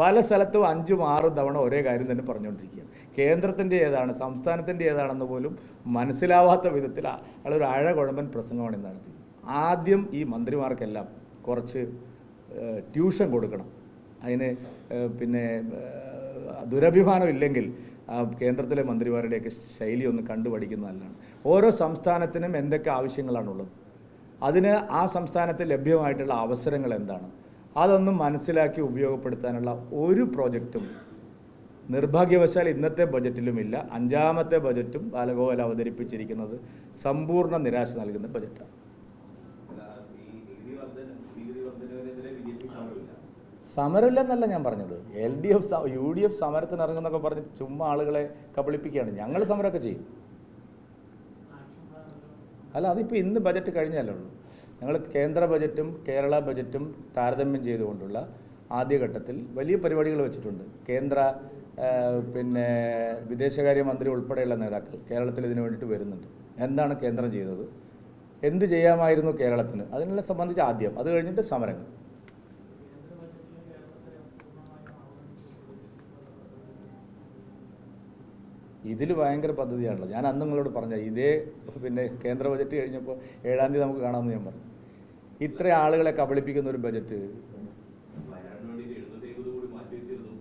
പല സ്ഥലത്തും അഞ്ചും ആറും തവണ ഒരേ കാര്യം തന്നെ പറഞ്ഞുകൊണ്ടിരിക്കുകയാണ്. കേന്ദ്രത്തിന്റെ ഏതാണ് സംസ്ഥാനത്തിന്റെ ഏതാണെന്ന് പോലും മനസ്സിലാവാത്ത വിധത്തിൽ അയാളൊരു അഴ കുഴമ്പൻ പ്രസംഗമാണ് നടത്തി ആദ്യം ഈ മന്ത്രിമാർക്കെല്ലാം കുറച്ച് ട്യൂഷൻ കൊടുക്കണം. അതിന് പിന്നെ ദുരഭിമാനം ഇല്ലെങ്കിൽ കേന്ദ്രത്തിലെ മന്ത്രിമാരുടെയൊക്കെ ശൈലി ഒന്ന് കണ്ടുപഠിക്കുന്ന നല്ലതാണ്. ഓരോ സംസ്ഥാനത്തിനും എന്തൊക്കെ ആവശ്യങ്ങളാണുള്ളത്? അതിന് ആ സംസ്ഥാനത്ത് ലഭ്യമായിട്ടുള്ള അവസരങ്ങൾ എന്താണ്? അതൊന്നും മനസ്സിലാക്കി ഉപയോഗപ്പെടുത്താനുള്ള ഒരു പ്രോജക്റ്റും നിർഭാഗ്യവശാൽ ഇന്നത്തെ ബജറ്റിലുമില്ല. അഞ്ചാമത്തെ ബജറ്റും ബാലഗോപാൽ അവതരിപ്പിച്ചിരിക്കുന്നത് സമ്പൂർണ നിരാശ നൽകുന്ന ബജറ്റാണ്. സമരമില്ലെന്നല്ല ഞാൻ പറഞ്ഞത്. L D F U D F സമരത്തിന് ഇറങ്ങുന്നൊക്കെ പറഞ്ഞ് ചുമ്മാ ആളുകളെ കബളിപ്പിക്കുകയാണ്. ഞങ്ങൾ സമരമൊക്കെ ചെയ്യും. അല്ല അതിപ്പോൾ ഇന്ന് ബജറ്റ് കഴിഞ്ഞല്ലേ ഉള്ളൂ. ഞങ്ങൾ കേന്ദ്ര ബജറ്റും കേരള ബജറ്റും താരതമ്യം ചെയ്തുകൊണ്ടുള്ള ആദ്യഘട്ടത്തിൽ വലിയ പരിപാടികൾ വെച്ചിട്ടുണ്ട്. കേന്ദ്ര പിന്നെ പിന്നെ വിദേശകാര്യമന്ത്രി ഉൾപ്പെടെയുള്ള നേതാക്കൾ കേരളത്തിൽ ഇതിനു വേണ്ടിയിട്ട് വരുന്നുണ്ട്. എന്താണ് കേന്ദ്രം ചെയ്തത്? എന്ത് ചെയ്യാമായിരുന്നു കേരളത്തിന്? അതിനെ സംബന്ധിച്ച് ആദ്യം. അത് കഴിഞ്ഞിട്ട് സമരങ്ങൾ. ഇതിൽ ഭയങ്കര പദ്ധതിയാണല്ലോ. ഞാൻ അന്ന് നിങ്ങളോട് പറഞ്ഞ ഇതേ പിന്നെ കേന്ദ്ര ബജറ്റ് കഴിഞ്ഞപ്പോൾ ഏഴാം തീയതി നമുക്ക് കാണാമെന്ന് ഞാൻ പറഞ്ഞു. ഇത്ര ആളുകളെ കബളിപ്പിക്കുന്ന ഒരു ബജറ്റ്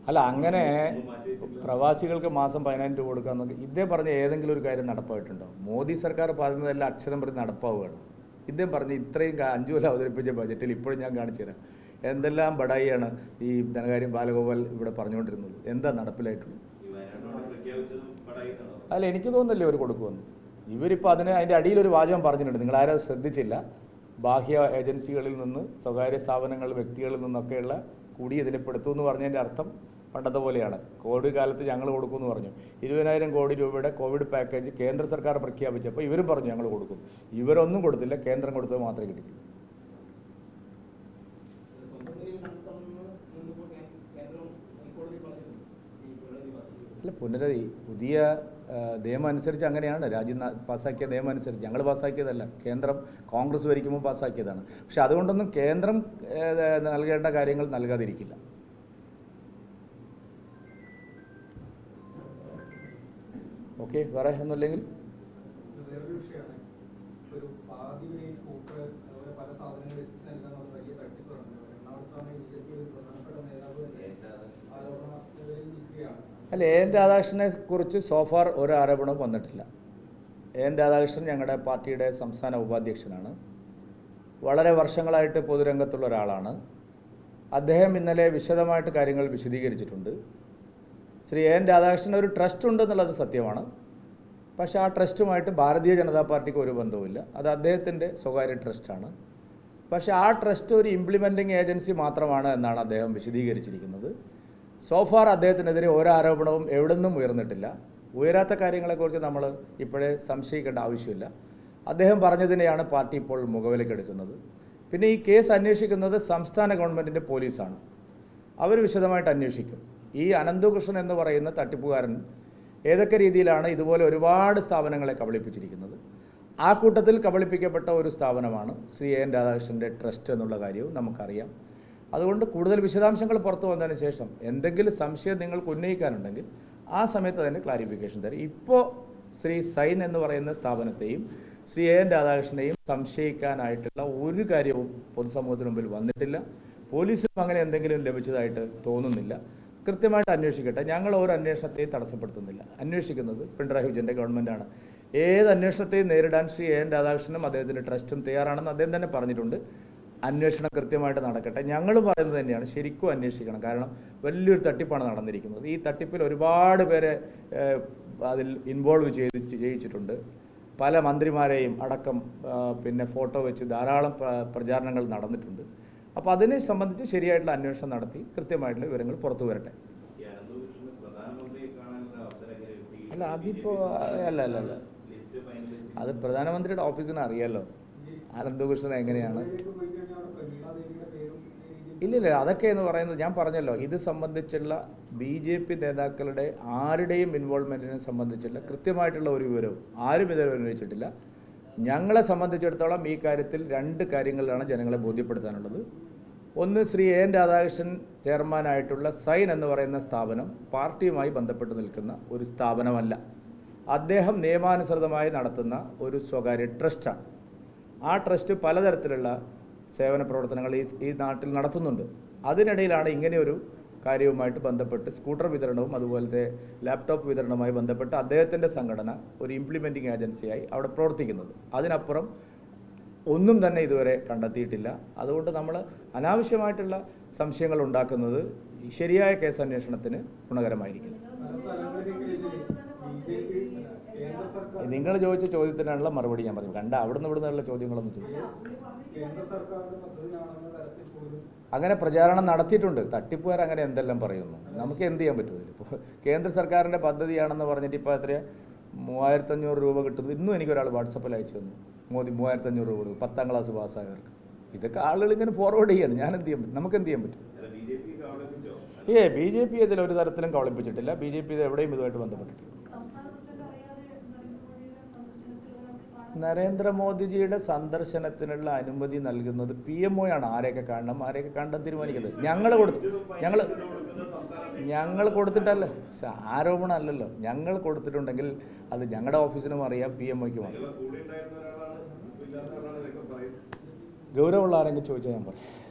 അല്ല അങ്ങനെ പ്രവാസികൾക്ക് മാസം പതിനായിരം രൂപ കൊടുക്കാന്നൊക്കെ ഇദ്ദേഹം പറഞ്ഞ ഏതെങ്കിലും ഒരു കാര്യം നടപ്പായിട്ടുണ്ടോ? മോദി സർക്കാർ പറഞ്ഞതെല്ലാം അക്ഷരം പ്രതി നടപ്പാവുകയാണ്. ഇദ്ദേഹം പറഞ്ഞ് ഇത്രയും അഞ്ചു കൊല്ലം അവതരിപ്പിച്ച ബജറ്റിൽ ഇപ്പോഴും ഞാൻ കാണിച്ചു തരാം. എന്തെല്ലാം ബടായിയാണ് ഈ ധനകാര്യം ബാലഗോപാൽ ഇവിടെ പറഞ്ഞുകൊണ്ടിരുന്നത്? എന്താ നടപ്പിലായിട്ടുള്ളത്? അല്ല എനിക്ക് തോന്നുന്നില്ല ഇവർ കൊടുക്കുമെന്ന്? ഇവരിപ്പോൾ അതിന് അതിന്റെ അടിയിൽ ഒരു വാചകം പറഞ്ഞിട്ടുണ്ട്. നിങ്ങൾ ആരും ശ്രദ്ധിച്ചില്ല. ബാഹ്യ ഏജൻസികളിൽ നിന്ന് സ്വകാര്യ സ്ഥാപനങ്ങൾ വ്യക്തികളിൽ നിന്നൊക്കെയുള്ള കൂടി ഇതിൽപ്പെടുത്തു എന്ന് പറഞ്ഞതിന്റെ അർത്ഥം പണ്ടത്തെ പോലെയാണ് കോവിഡ് കാലത്ത് ഞങ്ങൾ കൊടുക്കുമെന്ന് പറഞ്ഞു. ഇരുപതിനായിരം കോടി രൂപയുടെ കോവിഡ് പാക്കേജ് കേന്ദ്ര സർക്കാർ പ്രഖ്യാപിച്ചപ്പോൾ ഇവരും പറഞ്ഞു ഞങ്ങൾ കൊടുക്കും. ഇവരൊന്നും കൊടുത്തില്ല കേന്ദ്രം കൊടുത്തത് മാത്രമേ പുനരധിവാസം അല്ല പുനരധി പുതിയ നിയമം അനുസരിച്ച് അങ്ങനെയാണ് രാജ്യം പാസ്സാക്കിയ നിയമം അനുസരിച്ച് ഞങ്ങൾ പാസ്സാക്കിയതല്ല. കേന്ദ്രം കോൺഗ്രസ് ഭരിക്കുമ്പോൾ പാസ്സാക്കിയതാണ്. പക്ഷെ അതുകൊണ്ടൊന്നും കേന്ദ്രം നൽകേണ്ട കാര്യങ്ങൾ നൽകാതിരിക്കില്ല. ഓക്കെ വേറെ ഒന്നുമില്ലെങ്കിൽ? ആരോപണ അല്ല എ എൻ രാധാകൃഷ്ണനെ കുറിച്ച് സോഫാർ ഒരു ആരോപണവും വന്നിട്ടില്ല. എ എൻ രാധാകൃഷ്ണൻ ഞങ്ങളുടെ പാർട്ടിയുടെ സംസ്ഥാന ഉപാധ്യക്ഷനാണ്. വളരെ വർഷങ്ങളായിട്ട് പൊതുരംഗത്തുള്ള ഒരാളാണ്. അദ്ദേഹം ഇന്നലെ വിശദമായിട്ട് കാര്യങ്ങൾ വിശദീകരിച്ചിട്ടുണ്ട്. ശ്രീ എൻ രാധാകൃഷ്ണൻ ഒരു ട്രസ്റ്റ് ഉണ്ടെന്നുള്ളത് സത്യമാണ്. പക്ഷേ ആ ട്രസ്റ്റുമായിട്ട് ഭാരതീയ ജനതാ പാർട്ടിക്ക് ഒരു ബന്ധവുമില്ല. അത് അദ്ദേഹത്തിന്റെ സ്വകാര്യ ട്രസ്റ്റാണ് പക്ഷേ ആ ട്രസ്റ്റ് ഒരു ഇംപ്ലിമെന്റിംഗ് ഏജൻസി മാത്രമാണ് എന്നാണ് അദ്ദേഹം വിശദീകരിച്ചിരിക്കുന്നത്. സോഫാർ അദ്ദേഹത്തിനെതിരെ ഒരു ആരോപണവും എവിടെ നിന്നും ഉയർന്നിട്ടില്ല. ഉയരാത്ത കാര്യങ്ങളെക്കുറിച്ച് നമ്മൾ ഇപ്പോഴേ സംശയിക്കേണ്ട ആവശ്യമില്ല. അദ്ദേഹം പറഞ്ഞതിനെയാണ് പാർട്ടി ഇപ്പോൾ മുഖവിലക്കെടുക്കുന്നത് പിന്നെ ഈ കേസ് അന്വേഷിക്കുന്നത് സംസ്ഥാന ഗവൺമെന്റിന്റെ പോലീസാണ്. അവർ വിശദമായിട്ട് അന്വേഷിക്കും. ഈ അനന്തകൃഷ്ണൻ എന്ന് പറയുന്ന തട്ടിപ്പുകാരൻ ഏതൊക്കെ രീതിയിലാണ് ഇതുപോലെ ഒരുപാട് സ്ഥാപനങ്ങളെ കബളിപ്പിച്ചിരിക്കുന്നത്? ആ കൂട്ടത്തിൽ കബളിപ്പിക്കപ്പെട്ട ഒരു സ്ഥാപനമാണ് ശ്രീ എൻ. രാധാകൃഷ്ണന്റെ ട്രസ്റ്റ് എന്നുള്ള കാര്യവും നമുക്കറിയാം. അതുകൊണ്ട് കൂടുതൽ വിശദാംശങ്ങൾ പുറത്തു വന്നതിന് ശേഷം എന്തെങ്കിലും സംശയം നിങ്ങൾക്ക് ഉന്നയിക്കാനുണ്ടെങ്കിൽ ആ സമയത്ത് തന്നെ ക്ലാരിഫിക്കേഷൻ തരും. ഇപ്പോൾ ശ്രീ സൈൻ എന്ന് പറയുന്ന സ്ഥാപനത്തെയും ശ്രീ എ എൻ രാധാകൃഷ്ണനെയും സംശയിക്കാനായിട്ടുള്ള ഒരു കാര്യവും പൊതുസമൂഹത്തിന് മുമ്പിൽ വന്നിട്ടില്ല. പോലീസിനും അങ്ങനെ എന്തെങ്കിലും ലഭിച്ചതായിട്ട് തോന്നുന്നില്ല. കൃത്യമായിട്ട് അന്വേഷിക്കട്ടെ. ഞങ്ങൾ ഓരോ അന്വേഷണത്തെയും തടസ്സപ്പെടുത്തുന്നില്ല. അന്വേഷിക്കുന്നത് പിണറായി വിജയന്റെ ഗവൺമെന്റാണ് ഏത് അന്വേഷണത്തെയും നേരിടാൻ ശ്രീ എ എൻ രാധാകൃഷ്ണനും അദ്ദേഹത്തിന്റെ ട്രസ്റ്റും തയ്യാറാണെന്ന് അദ്ദേഹം തന്നെ പറഞ്ഞിട്ടുണ്ട്. അന്വേഷണം കൃത്യമായിട്ട് നടക്കട്ടെ. ഞങ്ങൾ പറയുന്നത് തന്നെയാണ് ശരിക്കും അന്വേഷിക്കണം. കാരണം വലിയൊരു തട്ടിപ്പാണ് നടന്നിരിക്കുന്നത്. ഈ തട്ടിപ്പിൽ ഒരുപാട് പേരെ അതിൽ ഇൻവോൾവ് ചെയ്ത് ചെയ്യിച്ചിട്ടുണ്ട് പല മന്ത്രിമാരെയും അടക്കം പിന്നെ ഫോട്ടോ വെച്ച് ധാരാളം പ്രചാരണങ്ങൾ നടന്നിട്ടുണ്ട്. അപ്പോൾ അതിനെ സംബന്ധിച്ച് ശരിയായിട്ടുള്ള അന്വേഷണം നടത്തി കൃത്യമായിട്ടുള്ള വിവരങ്ങൾ പുറത്തു വരട്ടെ. അല്ല അതിപ്പോൾ അല്ല അല്ല അല്ല. അത് പ്രധാനമന്ത്രിയുടെ ഓഫീസിന് അറിയാലോ. അനന്തകൃഷ്ണൻ എങ്ങനെയാണ്? ഇല്ലില്ല അതൊക്കെ എന്ന് പറയുന്നത് ഞാൻ പറഞ്ഞല്ലോ ഇത് സംബന്ധിച്ചുള്ള ബി ജെ പി നേതാക്കളുടെ ആരുടെയും ഇൻവോൾവ്മെന്റിനെ സംബന്ധിച്ചുള്ള കൃത്യമായിട്ടുള്ള ഒരു വിവരവും ആരും ഇതുവരെ ഉന്നയിച്ചിട്ടില്ല. ഞങ്ങളെ സംബന്ധിച്ചിടത്തോളം ഈ കാര്യത്തിൽ രണ്ട് കാര്യങ്ങളിലാണ് ജനങ്ങളെ ബോധ്യപ്പെടുത്താനുള്ളത്. ഒന്ന് ശ്രീ എ എൻ രാധാകൃഷ്ണൻ ചെയർമാനായിട്ടുള്ള സൈൻ എന്ന് പറയുന്ന സ്ഥാപനം പാർട്ടിയുമായി ബന്ധപ്പെട്ട് നിൽക്കുന്ന ഒരു സ്ഥാപനമല്ല. അദ്ദേഹം നിയമാനുസൃതമായി നടത്തുന്ന ഒരു സ്വകാര്യ ട്രസ്റ്റാണ്. ആ ട്രസ്റ്റ് പലതരത്തിലുള്ള സേവന പ്രവർത്തനങ്ങൾ ഈ ഈ നാട്ടിൽ നടത്തുന്നുണ്ട്. അതിനിടയിലാണ് ഇങ്ങനെയൊരു കാര്യവുമായിട്ട് ബന്ധപ്പെട്ട് സ്കൂട്ടർ വിതരണവും അതുപോലത്തെ ലാപ്ടോപ്പ് വിതരണവുമായി ബന്ധപ്പെട്ട് അദ്ദേഹത്തിന്റെ സംഘടന ഒരു ഇംപ്ലിമെന്റിംഗ് ഏജൻസിയായി അവിടെ പ്രവർത്തിക്കുന്നത്. അതിനപ്പുറം ഒന്നും തന്നെ ഇതുവരെ കണ്ടെത്തിയിട്ടില്ല. അതുകൊണ്ട് നമ്മൾ അനാവശ്യമായിട്ടുള്ള സംശയങ്ങൾ ഉണ്ടാക്കുന്നത് ശരിയായ കേസ് അന്വേഷണത്തിന് ഗുണകരമായിരിക്കും. പല സ്ഥലങ്ങളിലേക്ക് ബി ജെ പി കേന്ദ്ര സർക്കാർ നിങ്ങൾ ചോദിച്ച ചോദ്യത്തിനുള്ള മറുപടി ഞാൻ പറഞ്ഞു കണ്ട അവിടുന്ന് ഇവിടുന്നുള്ള ചോദ്യങ്ങളൊന്നും ചോദിച്ചു അങ്ങനെ പ്രചാരണം നടത്തിയിട്ടുണ്ട്. തട്ടിപ്പുകാർ അങ്ങനെ എന്തെല്ലാം പറയുന്നു? നമുക്ക് എന്ത് ചെയ്യാൻ പറ്റും? ഇപ്പോൾ കേന്ദ്ര സർക്കാരിന്റെ പദ്ധതിയാണെന്ന് പറഞ്ഞിട്ട് ഇപ്പോൾ എത്രയാ? മൂവായിരത്തഞ്ഞൂറ് രൂപ കിട്ടുന്നു ഇന്നും എനിക്കൊരാൾ വാട്സപ്പിൽ അയച്ചു തന്നു. മോദി മൂവായിരത്തഞ്ഞൂറ് രൂപ കൊടുക്കും. പത്താം ക്ലാസ് പാസ്സായവർക്ക്. ഇതൊക്കെ ആളുകൾ ഇങ്ങനെ ഫോർവേഡ് ചെയ്യാണ്. ഞാൻ എന്ത് ചെയ്യാൻ പറ്റും? നമുക്ക് എന്ത് ചെയ്യാൻ പറ്റും? ഏ ബി ജെ പി ഇതിൽ ഒരു തരത്തിലും കവളിപ്പിച്ചിട്ടില്ല ബി ജെ പി ഇത് എവിടെയും ഇതുമായിട്ട് ബന്ധപ്പെട്ടിട്ടില്ല. നരേന്ദ്രമോദിജിയുടെ സന്ദർശനത്തിനുള്ള അനുമതി നൽകുന്നത് പി എം ഒ ആണ്. ആരെയൊക്കെ കാണണം? ആരെയൊക്കെ കാണാൻ തീരുമാനിക്കുന്നത്? ഞങ്ങൾ കൊടുത്തു ഞങ്ങൾ ഞങ്ങൾ കൊടുത്തിട്ടല്ല? ആരോപണം അല്ലല്ലോ. ഞങ്ങൾ കൊടുത്തിട്ടുണ്ടെങ്കിൽ അത് ഞങ്ങളുടെ ഓഫീസിനും അറിയാം പി എം ഒയ്ക്കും അറിയാം. ഗൗരവമുള്ള ആരെങ്കിലും ചോദിച്ചാൽ ഞാൻ പറയും.